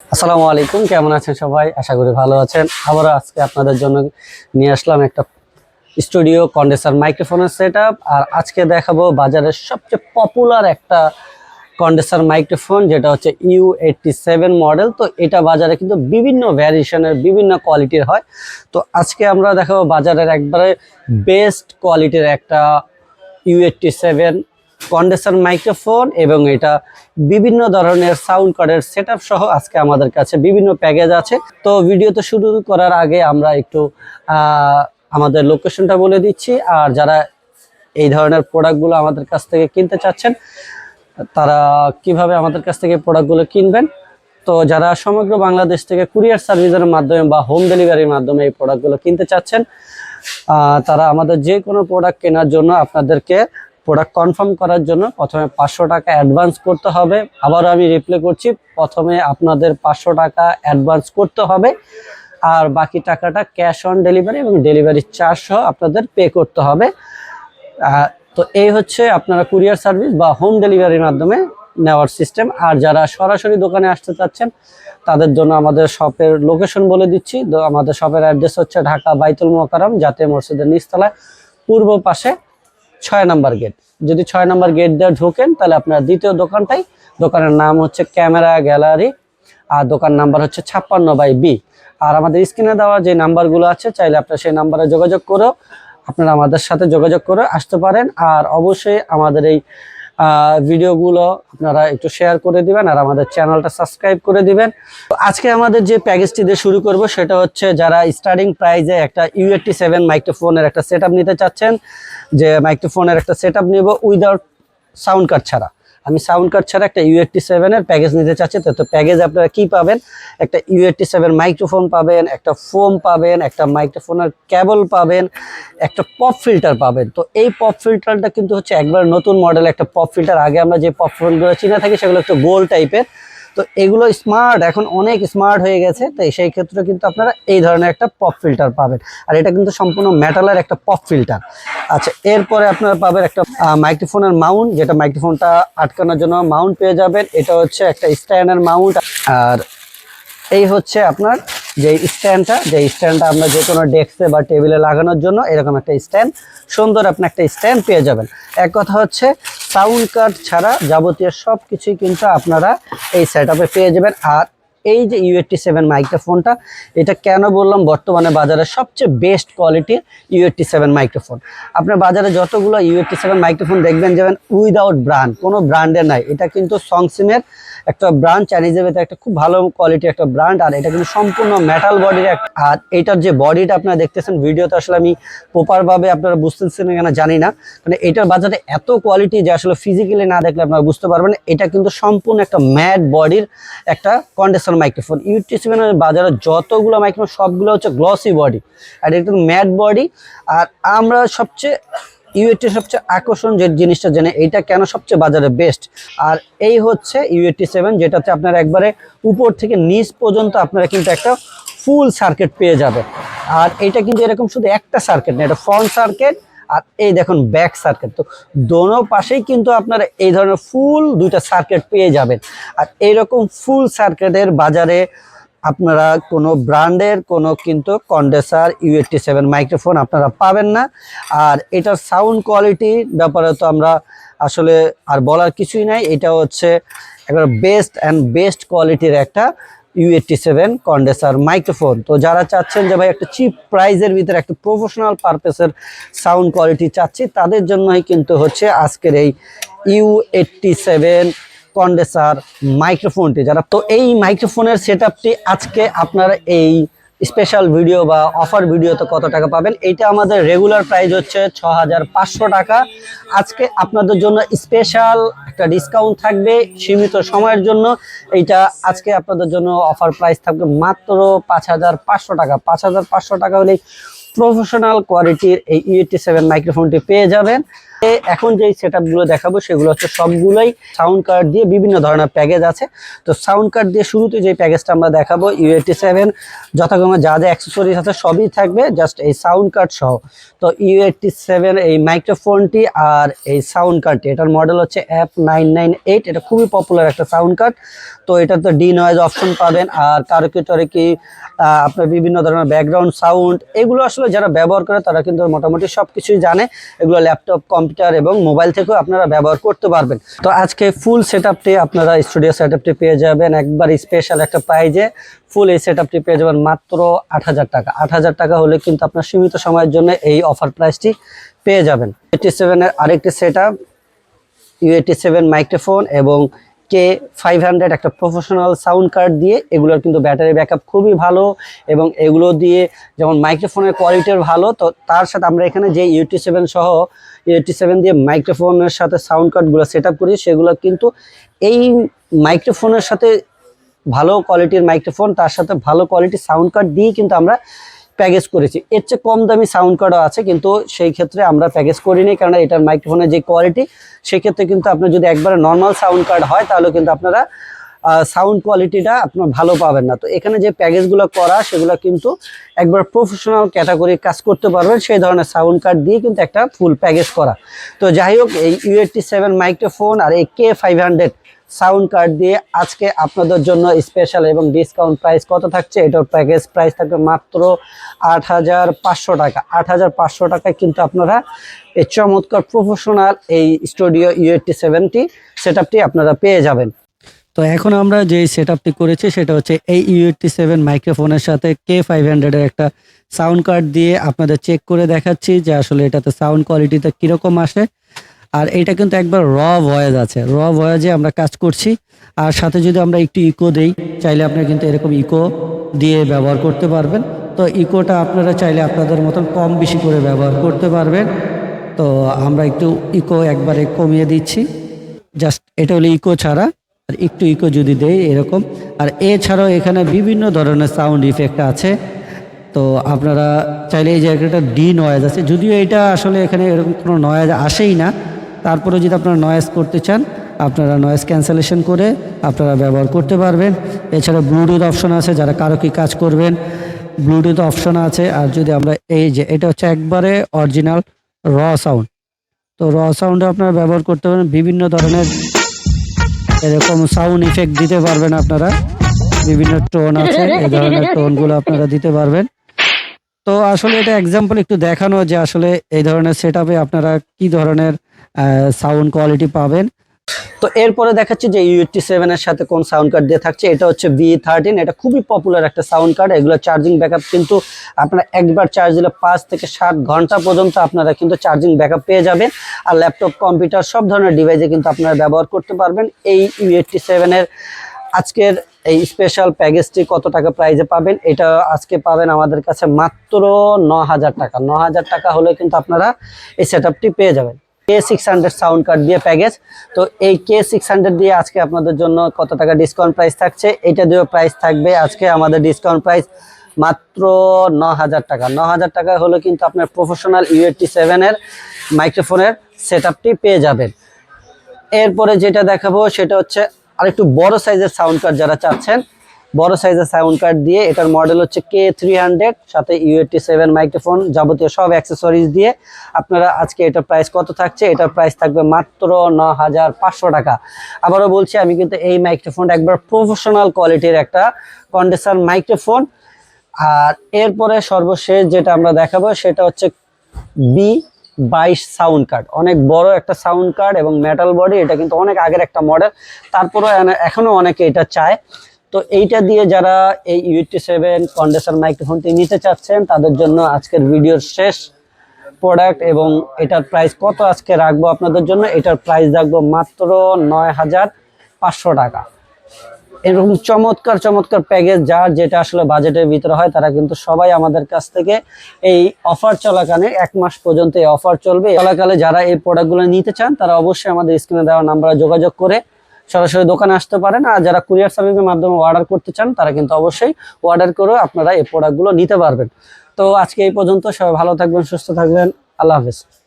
আসসালামু আলাইকুম, কেমন আছেন সবাই? আশা করি ভালো আছেন। আবারও আজকে আপনাদের জন্য নিয়ে আসলাম একটা স্টুডিও কন্ডেন্সার মাইক্রোফোনের সেট আর আজকে দেখাবো বাজারের সবচেয়ে পপুলার একটা কন্ডেন্সার মাইক্রোফোন, যেটা হচ্ছে ইউ এইটটি সেভেন মডেল। তো এটা বাজারে কিন্তু বিভিন্ন ভ্যারিয়েশনের বিভিন্ন কোয়ালিটির হয়। তো আজকে আমরা দেখাবো বাজারের একবারে বেস্ট কোয়ালিটির একটা U eighty seven condenser microphone এবং এটা বিভিন্ন ধরনের সাউন্ড কার্ডের সেট সহ আজকে আমাদের কাছে বিভিন্ন প্যাকেজ আছে। তো ভিডিও তো শুরু করার আগে আমরা একটু আমাদের লোকেশনটা বলে দিচ্ছি। আর যারা এই ধরনের প্রোডাক্টগুলো আমাদের কাছ থেকে কিনতে চাচ্ছেন, তারা কীভাবে আমাদের কাছ থেকে প্রোডাক্টগুলো কিনবেন? তো যারা সমগ্র বাংলাদেশ থেকে কুরিয়ার সার্ভিসের মাধ্যমে বা হোম ডেলিভারির মাধ্যমে এই প্রোডাক্টগুলো কিনতে চাচ্ছেন তারা আমাদের যে কোনো প্রোডাক্ট কেনার জন্য আপনাদেরকে প্রোডাক্ট কনফার্ম করার জন্য প্রথমে পাঁচশো টাকা অ্যাডভান্স করতে হবে। আবারও আমি রিপ্লে করছি, প্রথমে আপনাদের পাঁচশো টাকা অ্যাডভান্স করতে হবে। আর বাকি টাকাটা ক্যাশ অন ডেলিভারি এবং ডেলিভারি চার্জ সহ আপনাদের পে করতে হবে। তো এই হচ্ছে আপনারা কুরিয়ার সার্ভিস বা হোম ডেলিভারির মাধ্যমে নেওয়ার সিস্টেম আর যারা সরাসরি দোকানে আসতে চাচ্ছেন, তাদের জন্য আমাদের শপের লোকেশন বলে দিচ্ছি। আমাদের শপের অ্যাড্রেস হচ্ছে ঢাকা বাইতুল মোকারম জাতীয় মসজিদের নিচতলায়, পূর্ব পাশে ছয় নাম্বার গেট। যদি ছয় নাম্বার গেট দিয়ে ঢোকেন, তাহলে আপনার দ্বিতীয় দোকানটাই, দোকানের নাম হচ্ছে ক্যামেরা গ্যালারি, আর দোকান নাম্বার হচ্ছে ছাপ্পান্ন বাই বি। আর আমাদের স্ক্রিনে দেওয়া যে নাম্বারগুলো আছে, চাইলে আপনার সেই নাম্বারে যোগাযোগ করেও আপনারা আমাদের সাথে যোগাযোগ করে আসতে পারেন। আর অবশ্যই আমাদের এই ভিডিওগুলো আপনারা একটু শেয়ার করে দিবেন আর আমাদের চ্যানেলটা সাবস্ক্রাইব করে দিবেন। আজকে আমাদের যে প্যাকেজটি দিয়ে শুরু করব, সেটা হচ্ছে যারা স্টার্টিং প্রাইজে একটা ইউএটি সেভেন মাইক্রোফোনের একটা সেট নিতে চাচ্ছেন, যে মাইক্রোফোনের একটা সেট নেব উইদাউট সাউন্ড কার্ড ছাড়া। আমি সাউন্ড কার্ড ছাড়া একটা ইউএটি সেভেনের প্যাকেজ নিতে চাচ্ছি, তো প্যাকেজ আপনারা কি পাবেন? একটা ইউএটি সেভেন মাইক্রোফোন পাবেন, একটা ফোম পাবেন, একটা মাইক্রোফোনের ক্যাবল পাবেন, একটা পপ ফিল্টার পাবেন। তো এই পপ ফিল্টারটা কিন্তু হচ্ছে একবার নতুন মডেল একটা পপ ফিল্টার আগে আমরা যে পপ ফিল্টারগুলো চিনে থাকি, সেগুলো একটু গোল টাইপের তো এগুলো স্মার্ট এখন অনেক স্মার্ট হয়ে গেছে, তো সেই ক্ষেত্রে কিন্তু আপনারা এই ধরনের একটা পপ ফিল্টার পাবেন। আর এটা কিন্তু সম্পূর্ণ মেটালের একটা পপ ফিল্টার আচ্ছা এরপরে আপনারা পাবেন একটা মাইক্রোফোনের মাউন্ট যেটা মাইক্রোফোনটা আটকানোর জন্য মাউন্ট পেয়ে যাবেন। এটা হচ্ছে একটা স্ট্যান্ডের মাউন্ট আর এই হচ্ছে আপনার যে স্ট্যান্ডটা যে স্ট্যান্ডটা আপনার যে কোনো ডেস্কে বা টেবিলে লাগানোর জন্য এরকম একটা স্ট্যান্ড, সুন্দর আপনি একটা স্ট্যান্ড পেয়ে যাবেন। এক কথা হচ্ছে, সাউন্ড কার্ড ছাড়া যাবতীয় সব কিছুই কিন্তু আপনারা এই সেট পেয়ে যাবেন। আর এই যে ইউএটি সেভেন মাইক্রোফোনটা এটা কেন বললাম? বর্তমানে বাজারে সবচেয়ে বেস্ট কোয়ালিটির ইউএটি সেভেন মাইক্রোফোন আপনার বাজারে যতগুলো ইউএটি সেভেন মাইক্রোফোন দেখবেন, যাবেন উইদাউট ব্র্যান্ড কোনো ব্র্যান্ডের নাই। এটা কিন্তু সংসিমের একটা ব্র্যান্ড চাইনিজের ভেতরে একটা খুব ভালো কোয়ালিটির একটা ব্র্যান্ড আর এটা কিন্তু সম্পূর্ণ মেটাল বডির আর এটার যে বডিটা আপনারা দেখতেছেন, ভিডিওতে আসলে আমি প্রপারভাবে আপনারা বুঝতেছেন কিনা জানি না। মানে এটার বাজারে এত কোয়ালিটি যে আসলে ফিজিক্যালি না দেখলে আপনারা বুঝতে পারবেন এটা কিন্তু সম্পূর্ণ একটা ম্যাট বডির একটা কন্ডেন্সার মাইক্রোফোন ইউটি সেভেনের বাজারে যতগুলো মাইক্রোফোন সবগুলো হচ্ছে গ্লসি বডি আর একটু ম্যাট বডি আর আমরা সবচেয়ে ইউএটি সবচেয়ে আকর্ষণ যে জিনিসটা জেনে, এইটা কেন সবচেয়ে বাজারে বেস্ট আর এই হচ্ছে ইউএটি সেভেন যেটাতে আপনারা একবারে উপর থেকে নিচ পর্যন্ত আপনারা কিন্তু একটা ফুল সার্কিট পেয়ে যাবেন। আর এটা কিন্তু এরকম শুধু একটা সার্কিট না, এটা ফ্রন্ট সার্কিট আর এই দেখুন ব্যাক সার্কিট তো দোনো পাশেই কিন্তু আপনারা এই ধরনের ফুল দুইটা সার্কিট পেয়ে যাবেন। আর এইরকম ফুল সার্কেটের বাজারে আপনারা কোনো ব্র্যান্ডের কোনো কিন্তু কন্ডেসার ইউএটি সেভেন মাইক্রোফোন আপনারা পাবেন না। আর এটার সাউন্ড কোয়ালিটি ব্যাপারে তো আমরা আসলে আর বলার কিছুই নাই। এটা হচ্ছে একবার বেস্ট অ্যান্ড বেস্ট কোয়ালিটির একটা ইউএটি সেভেন কন্ডেসার মাইক্রোফোন তো যারা চাচ্ছেন যে ভাই একটা চিপ প্রাইজের ভিতরে একটা প্রফেশনাল পারপেসের সাউন্ড কোয়ালিটি চাচ্ছি, তাদের জন্যই কিন্তু হচ্ছে আজকের এই ইউ এইটটি সেভেন কন্ডেসার মাইক্রোফোনটি যারা তো এই মাইক্রোফোনের সেট আজকে আপনারা এই স্পেশাল ভিডিও বা অফার ভিডিওতে কত টাকা পাবেন? এইটা আমাদের রেগুলার প্রাইস হচ্ছে ছ টাকা। আজকে আপনাদের জন্য স্পেশাল একটা ডিসকাউন্ট থাকবে সীমিত সময়ের জন্য। এইটা আজকে আপনাদের জন্য অফার প্রাইস থাকবে মাত্র পাঁচ হাজার পাঁচশো টাকা। পাঁচ হাজার পাঁচশো টাকা হলেই প্রফেশনাল কোয়ালিটির এই ইউটি সেভেন মাইক্রোফোনটি পেয়ে যাবেন। এখন যেই সেটগুলো দেখাবো, সেগুলো হচ্ছে সবগুলোই সাউন্ড কার্ড দিয়ে বিভিন্ন ধরনের প্যাকেজ আছে। তো সাউন্ড কার্ড দিয়ে শুরুতে যে প্যাকেজটা আমরা দেখাবো ইউ এইটি সেভেন যথাক্রমে যা যা অ্যাক্সেসরিজ আছে সবই থাকবে জাস্ট এই সাউন্ড কার্ড সহ। তো ইউ এইটটি সেভেন এই মাইক্রোফোনটি আর এই সাউন্ড কার্ডটি এটার মডেল হচ্ছে অ্যাপ নাইন নাইন এইট এটা খুবই পপুলার একটা সাউন্ড কার্ড তো এটা তো ডি নয়েজ অপশন পাবেন, আর কারোকে কি আপনার বিভিন্ন ধরনের ব্যাকগ্রাউন্ড সাউন্ড এগুলো আসলে যারা ব্যবহার করে, তারা কিন্তু মোটামুটি সব কিছুই জানে। এগুলো ল্যাপটপ কম্পিউটার এবং মোবাইল থেকেও আপনারা ব্যবহার করতে পারবেন। তো আজকে ফুল সেট আপনারা স্টুডিও সেট পেয়ে যাবেন। একবার স্পেশাল একটা প্রাইজে ফুল এই সেট পেয়ে যাবেন মাত্র আট হাজার টাকা। আট হাজার টাকা হলে কিন্তু আপনার সীমিত সময়ের জন্য এই অফার প্রাইসটি পেয়ে যাবেন। এইটি সেভেনের আরেকটি set up U eighty seven microphone এবং কে ফাইভ হান্ড্রেড একটা প্রফেশনাল সাউন্ড কার্ড দিয়ে এগুলোর কিন্তু ব্যাটারি ব্যাকআপ খুবই ভালো এবং এগুলো দিয়ে যেমন মাইক্রোফোনের কোয়ালিটির ভালো, তো তার সাথে আমরা এখানে যে ইউটি সেভেন সহ ইউটি সেভেন দিয়ে মাইক্রোফোনের সাথে সাউন্ড কার্ডগুলো সেট আপ করি, সেগুলো কিন্তু এই মাইক্রোফোনের সাথে ভালো কোয়ালিটির মাইক্রোফোন তার সাথে ভালো কোয়ালিটির সাউন্ড কার্ড দিয়ে কিন্তু আমরা প্যাকেজ করেছি। এর চেয়ে কম দামি সাউন্ড কার্ডও আছে, কিন্তু সেই ক্ষেত্রে আমরা প্যাকেজ করিনি কারণ এটার মাইক্রোফোনের যে কোয়ালিটি সেক্ষেত্রে কিন্তু আপনার যদি একবারে নর্মাল সাউন্ড কার্ড হয়, তাহলে কিন্তু আপনারা সাউন্ড কোয়ালিটিটা আপনার ভালো পাবেন না। তো এখানে যে প্যাকেজগুলো করা, সেগুলো কিন্তু একবার প্রফেশনাল ক্যাটাগরি কাজ করতে পারবেন, সেই ধরনের সাউন্ড কার্ড দিয়ে কিন্তু একটা ফুল প্যাকেজ করা। তো যাই হোক, এই ইউএটি সেভেন মাইক্রোফোন আর এই K five hundred sound card দিয়ে আজকে আপনাদের জন্য স্পেশাল এবং ডিসকাউন্ট প্রাইস কত থাকছে? এটার প্যাকেজ প্রাইস থাকবে মাত্র আট হাজার পাঁচশো টাকা। আট হাজার পাঁচশো টাকায় কিন্তু আপনারা এই চমৎকার প্রফেশনাল এই স্টুডিও ইউএটি সেভেনটি সেট আপনারা পেয়ে যাবেন। তো এখন আমরা যে সেট আপটি করেছি সেটা হচ্ছে এই ইউএটি সেভেন মাইক্রোফোনের সাথে কে ফাইভ হান্ড্রেডের একটা সাউন্ড কার্ড দিয়ে আপনাদের চেক করে দেখাচ্ছি যে আসলে এটাতে সাউন্ড কোয়ালিটিতে কীরকম আসে। আর এটা কিন্তু একবার র ভয়েজ আছে। র ভয়েজে আমরা কাজ করছি। আর সাথে যদি আমরা একটু ইকো দেই, চাইলে আপনারা কিন্তু এরকম ইকো দিয়ে ব্যবহার করতে পারবেন। তো ইকোটা আপনারা চাইলে আপনাদের মতন কম বেশি করে ব্যবহার করতে পারবেন। তো আমরা একটু ইকো একবারে কমিয়ে দিচ্ছি। জাস্ট এটা হলো ইকো ছাড়া। আর একটু ইকো যদি দেই, এরকম। আর এছাড়াও এখানে বিভিন্ন ধরনের সাউন্ড ইফেক্ট আছে। তো আপনারা চাইলে এই জায়গাটা ডি নয়েজ আছে। যদিও এটা আসলে এখানে এরকম কোনো নয়েজ আসেই না। তারপরে যদি আপনারা নয়েজ করতে চান, আপনারা নয়েজ ক্যান্সেলেশন করে আপনারা ব্যবহার করতে পারবেন। এছাড়া ব্লুটুথ অপশন আছে, যারা কারও কি কাজ করবেন ব্লুটুথ অপশন আছে। আর যদি আমরা এই যে, এটা হচ্ছে একবারে অরিজিনাল র সাউন্ড তো র সাউন্ডে আপনারা ব্যবহার করতে পারেন, বিভিন্ন ধরনের এরকম সাউন্ড ইফেক্ট দিতে পারবেন আপনারা। বিভিন্ন টোন আছে, এই ধরনের টোনগুলো আপনারা দিতে পারবেন। তো আসলে এটা এক্সাম্পল একটু দেখানো যে আসলে এই ধরনের সেট আপনারা কি ধরনের সাউন্ড কোয়ালিটি পাবেন। তো এরপরে দেখাচ্ছি যে ইউটি সেভেন এর সাথে কোন সাউন্ড কার্ড দিয়ে থাকছে। এটা হচ্ছে বি থার্টিন এটা খুবই পপুলার একটা সাউন্ড কার্ড এগুলো চার্জিং ব্যাকআপ কিন্তু আপনারা একবার চার্জ দিলে পাঁচ থেকে সাত ঘণ্টা পর্যন্ত আপনারা কিন্তু চার্জিং ব্যাকআপ পেয়ে যাবেন। আর ল্যাপটপ কম্পিউটার সব ধরনের ডিভাইসে কিন্তু আপনারা ব্যবহার করতে পারবেন। এই ইউএটি সেভেনের আজকের এই স্পেশাল প্যাকেজটি কত টাকা প্রাইজে পাবেন? এটা আজকে পাবেন আমাদের কাছে মাত্র ন হাজার টাকা। ন হাজার টাকা হলে কিন্তু আপনারা এই সেট পেয়ে যাবেন। K six hundred sound card দিয়ে প্যাকেজ তো এই কে সিক্স হান্ড্রেড দিয়ে আজকে আপনাদের জন্য কত টাকা ডিসকাউন্ট প্রাইস থাকছে? এটা দিয়েও প্রাইস থাকবে আজকে আমাদের ডিসকাউন্ট প্রাইস মাত্র ন হাজার টাকা। ন হাজার টাকা হলে কিন্তু আপনার প্রফেশনাল ইউএটি সেভেনের মাইক্রোফোনের সেট পেয়ে যাবেন। এরপরে যেটা দেখাবো সেটা হচ্ছে আরেকটু বড় সাইজের সাউন্ড কার্ড যারা চাচ্ছেন, বড় সাইজের সাউন্ড কার্ড দিয়ে এটার মডেল হচ্ছে কে থ্রি হান্ড্রেড সাথে ইউএটি সেভেন মাইক্রোফোন যাবতীয় সব অ্যাক্সেসরিজ দিয়ে আপনারা আজকে এটার প্রাইস কত থাকছে? এটার প্রাইস থাকবে মাত্র ন হাজার পাঁচশো টাকা। আবারও বলছি, আমি কিন্তু এই মাইক্রোফোনটা একবার প্রফেশনাল কোয়ালিটির একটা কন্ডেন্সার মাইক্রোফোন আর এরপরে সর্বশেষ যেটা আমরা দেখাবো, সেটা হচ্ছে বি বাইশ সাউন্ড কার্ড। অনেক বড় একটা সাউন্ড কার্ড এবং মেটাল বডি এটা কিন্তু অনেক আগের একটা মডেল তারপরে এখনও অনেকে এটা চায়। তো এইটা দিয়ে যারা এই ইউটি সেভেন কন্ডেন্সার মাইক্রোফোনটি নিতে চাচ্ছেন, তাদের জন্য আজকের ভিডিওর শেষ প্রোডাক্ট এবং এটার প্রাইস কত আজকে রাখব আপনাদের জন্য? এটার প্রাইস রাখব মাত্র নয় হাজার পাঁচশো টাকা। এরকম চমৎকার চমৎকার প্যাকেজ যার যেটা আসলে বাজেটের ভিতরে হয়, তারা কিন্তু সবাই আমাদের কাছ থেকে এই অফার চলাকালে এক মাস পর্যন্ত এই অফার চলবে। চলাকালে যারা এই প্রোডাক্টগুলো নিতে চান, তারা অবশ্যই আমাদের স্ক্রিনে দেওয়া নাম্বারে যোগাযোগ করে সরাসরি দোকানে আসতে পারেন। আর যারা কুরিয়ার সার্ভিসের মাধ্যমে অর্ডার করতে চান, তারা কিন্তু অবশ্যই অর্ডার করে আপনারা এই প্রোডাক্টগুলো নিতে পারবেন। তো আজকে এই পর্যন্ত সবাই ভালো থাকবেন, সুস্থ থাকবেন। আল্লাহ হাফিজ।